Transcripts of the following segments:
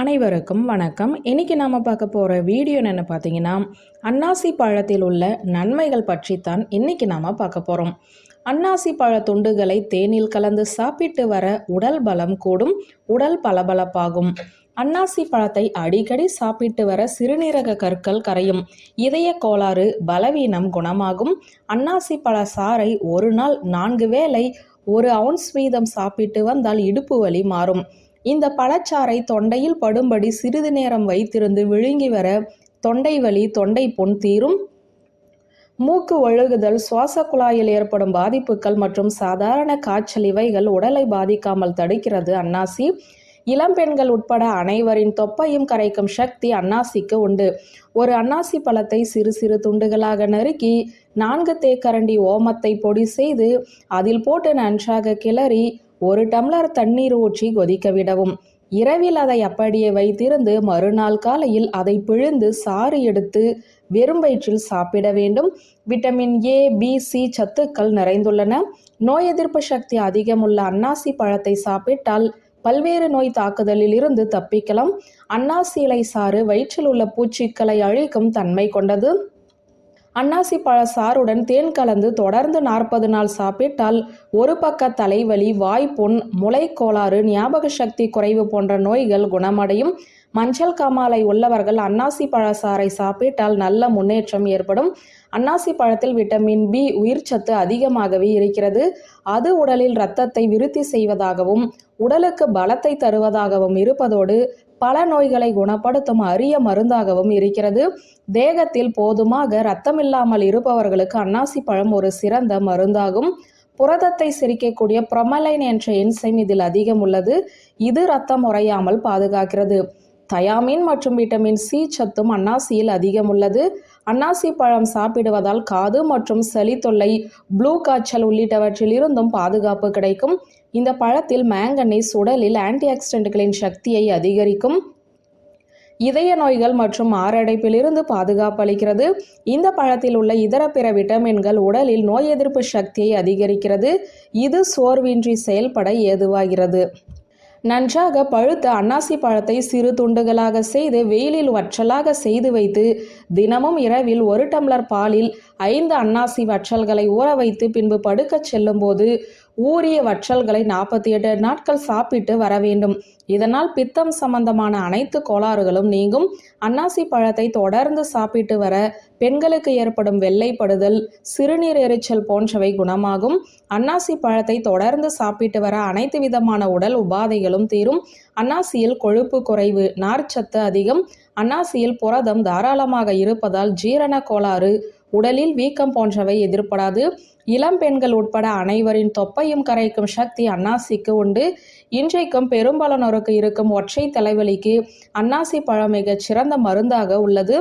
அனைவருக்கும் வணக்கம். இன்னைக்கு நாம் பார்க்க போகிற வீடியோ என்னென்னு பார்த்தீங்கன்னா அன்னாசி பழத்தில் உள்ள நன்மைகள் பற்றி தான் இன்னைக்கு நாம் பார்க்க போகிறோம் அன்னாசி பழ துண்டுகளை தேனில் கலந்து சாப்பிட்டு வர உடல் பலம் கூடும் உடல் பளபளப்பாகும். அன்னாசி பழத்தை அடிக்கடி சாப்பிட்டு வர சிறுநீரக கற்கள் கரையும் இதய கோளாறு பலவீனம் குணமாகும். அன்னாசி பழ சாறை ஒரு நாள் நான்கு வேளை ஒரு அவுன்ஸ் வீதம் சாப்பிட்டு வந்தால் இடுப்பு வலி மாறும். இந்த பழச்சாறை தொண்டையில் படும்படி சிறிது நேரம் வைத்திருந்து விழுங்கி வர தொண்டை வலி தொண்டை புண் தீரும். மூக்கு ஒழுகுதல் சுவாச குழாயில் ஏற்படும் பாதிப்புகள் மற்றும் சாதாரண காய்ச்சல் இவைகள் உடலை பாதிக்காமல் தடுக்கிறது. அன்னாசி. இளம்பெண்கள் உட்பட அனைவரின் தொப்பையும் கரைக்கும் சக்தி அன்னாசிக்கு உண்டு. ஒரு அன்னாசி பழத்தை சிறு சிறு துண்டுகளாக நறுக்கி நான்கு தேக்கரண்டி ஓமத்தை பொடி செய்து அதில் போட்டு நன்றாக கிளறி ஒரு டம்ளர் தண்ணீர் ஊற்றி கொதிக்க விடவும். இரவில் அதை அப்படியே வைத்திருந்து மறுநாள் காலையில் அதை பிழிந்து சாறு எடுத்து வெறும் வயிற்றில் சாப்பிட வேண்டும். விட்டமின் ஏ பி சி சத்துக்கள் நிறைந்துள்ளன. நோய் எதிர்ப்பு சக்தி அதிகமுள்ள அன்னாசி பழத்தை சாப்பிட்டால் பல்வேறு நோய் தாக்குதலில் இருந்து தப்பிக்கலாம். அன்னாசி இலை சாறு வயிற்றில் உள்ள பூச்சிக்களை அழிக்கும் தன்மை கொண்டது. அன்னாசி பழ சாறுடன் தேன் கலந்து தொடர்ந்து நாற்பது நாள் சாப்பிட்டால் ஒரு பக்க தலைவலி வாய்ப்புண் முளை கோளாறு ஞாபக சக்தி குறைவு போன்ற நோய்கள் குணமடையும். மஞ்சள் காமாலை உள்ளவர்கள் அன்னாசி பழ சாறை சாப்பிட்டால் நல்ல முன்னேற்றம் ஏற்படும். அன்னாசி பழத்தில் விட்டமின் பி உயிர்ச்சத்து அதிகமாகவே இருக்கிறது. அது உடலில் இரத்தத்தை விருத்தி செய்வதாகவும் உடலுக்கு பலத்தை தருவதாகவும் இருப்பதோடு பல நோய்களை குணப்படுத்தும் அரிய மருந்தாகவும் இருக்கிறது. தேகத்தில் போதுமாக இரத்தமில்லாமல் இருப்பவர்களுக்கு அன்னாசி பழம் ஒரு சிறந்த மருந்தாகும். புரதத்தை சிரிக்கக்கூடிய ப்ரொமலைன் என்ற என்சைம் இதில் அதிகம் உள்ளது. இது ரத்தம் உறையாமல் பாதுகாக்கிறது. தயாமின் மற்றும் விட்டமின் சி சத்தும் அன்னாசியில் அதிகம் உள்ளது அன்னாசி பழம் சாப்பிடுவதால் காது மற்றும் சளி தொல்லை ப்ளூ காய்ச்சல் உள்ளிட்டவற்றில் இருந்தும் பாதுகாப்பு கிடைக்கும். இந்த பழத்தில் மேங்கனீஸ் உடலில் ஆன்டிஆக்சிடென்ட்களின் சக்தியை அதிகரிக்கும். இதய நோய்கள் மற்றும் மாரடைப்பிலிருந்து பாதுகாப்பு அளிக்கிறது. இந்த பழத்தில் உள்ள இதர பிற விட்டமின்கள் உடலில் நோய் எதிர்ப்பு சக்தியை அதிகரிக்கிறது. இது சோர்வின்றி செயல்பட ஏதுவாகிறது. நன்றாக பழுத்த அன்னாசி பழத்தை சிறு துண்டுகளாக செய்து வெயிலில் வற்றலாக செய்து வைத்து தினமும் இரவில் ஒரு டம்ளர் பாலில் ஐந்து அன்னாசி வற்றல்களை ஊற வைத்து பின்பு படுக்கச் செல்லும்போது ஊறிய வற்றல்களை நாற்பத்தி எட்டு நாட்கள் சாப்பிட்டு வர வேண்டும். இதனால் பித்தம் சம்பந்தமான அனைத்து கோளாறுகளும் நீங்கும். அன்னாசி பழத்தை தொடர்ந்து சாப்பிட்டு வர பெண்களுக்கு ஏற்படும் வெள்ளைப்படுதல் சிறுநீர் எரிச்சல் போன்றவை குணமாகும். அன்னாசி பழத்தை தொடர்ந்து சாப்பிட்டு வர அனைத்து விதமான உடல் உபாதைகளும் தீரும். அன்னாசியில் கொழுப்பு குறைவு நார்ச்சத்து அதிகம். அன்னாசியில் புரதம் தாராளமாக இருப்பதால் ஜீரண கோளாறு உடலில் வீக்கம் போன்றவை எதிர்படாது இளம் பெண்கள் உட்பட அனைவரின் தொப்பையும் கரைக்கும் சக்தி அன்னாசிக்கு உண்டு. இன்றைக்கும் பெரும்பாலானோருக்கு இருக்கும் ஒற்றை தலைவலிக்கு அன்னாசி பழம் மிகச் சிறந்த மருந்தாக உள்ளது.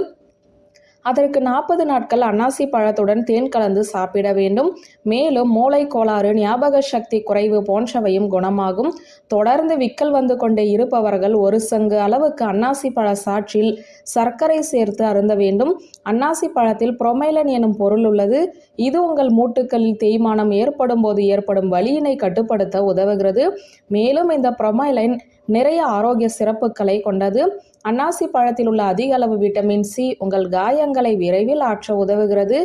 அதற்கு நாற்பது நாட்கள் அன்னாசி பழத்துடன் தேன் கலந்து சாப்பிட வேண்டும். மேலும் மூளை கோளாறு ஞாபக சக்தி குறைவு போன்றவையும் குணமாகும். தொடர்ந்து விக்கல் வந்து கொண்டே இருப்பவர்கள் ஒரு சங்கு அளவுக்கு அன்னாசி பழ சாற்றில் சர்க்கரை சேர்த்து அருந்த வேண்டும். அன்னாசி பழத்தில் புரொமைலன் எனும் பொருள் உள்ளது. இது உங்கள் மூட்டுக்களில் தேய்மானம் ஏற்படும் போது ஏற்படும் வலியினை கட்டுப்படுத்த உதவுகிறது. மேலும் இந்த புரொமைலன் நிறைய ஆரோக்கிய சிறப்புகளை கொண்டது. அன்னாசி பழத்தில் உள்ள அதிக அளவு விட்டமின் சி உங்கள் காயங்களை விரைவில் ஆற்ற உதவுகிறது.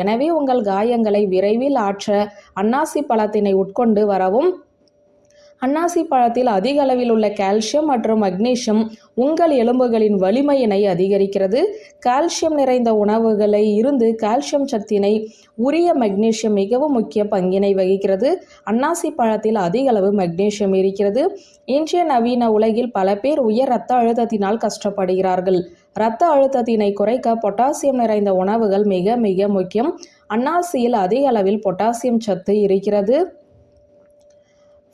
எனவே உங்கள் காயங்களை விரைவில் ஆற்ற அன்னாசி பழத்தினை உட்கொண்டு வரவும் அன்னாசி பழத்தில் அதிக அளவில் உள்ள கால்சியம் மற்றும் மக்னீசியம் உங்கள் எலும்புகளின் வலிமையினை அதிகரிக்கிறது. கால்சியம் நிறைந்த உணவுகளை இருந்து கால்சியம் சத்தினை உரிய மக்னீசியம் மிகவும் முக்கிய பங்கினை வகிக்கிறது. அன்னாசி பழத்தில் அதிக அளவு மக்னீசியம் இருக்கிறது. இன்றைய நவீன உலகில் பல பேர் உயர் இரத்த அழுத்தத்தினால் கஷ்டப்படுகிறார்கள். இரத்த அழுத்தத்தினை குறைக்க பொட்டாசியம் நிறைந்த உணவுகள் மிக மிக முக்கியம். அன்னாசியில் அதிக அளவில் பொட்டாசியம் சத்து இருக்கிறது.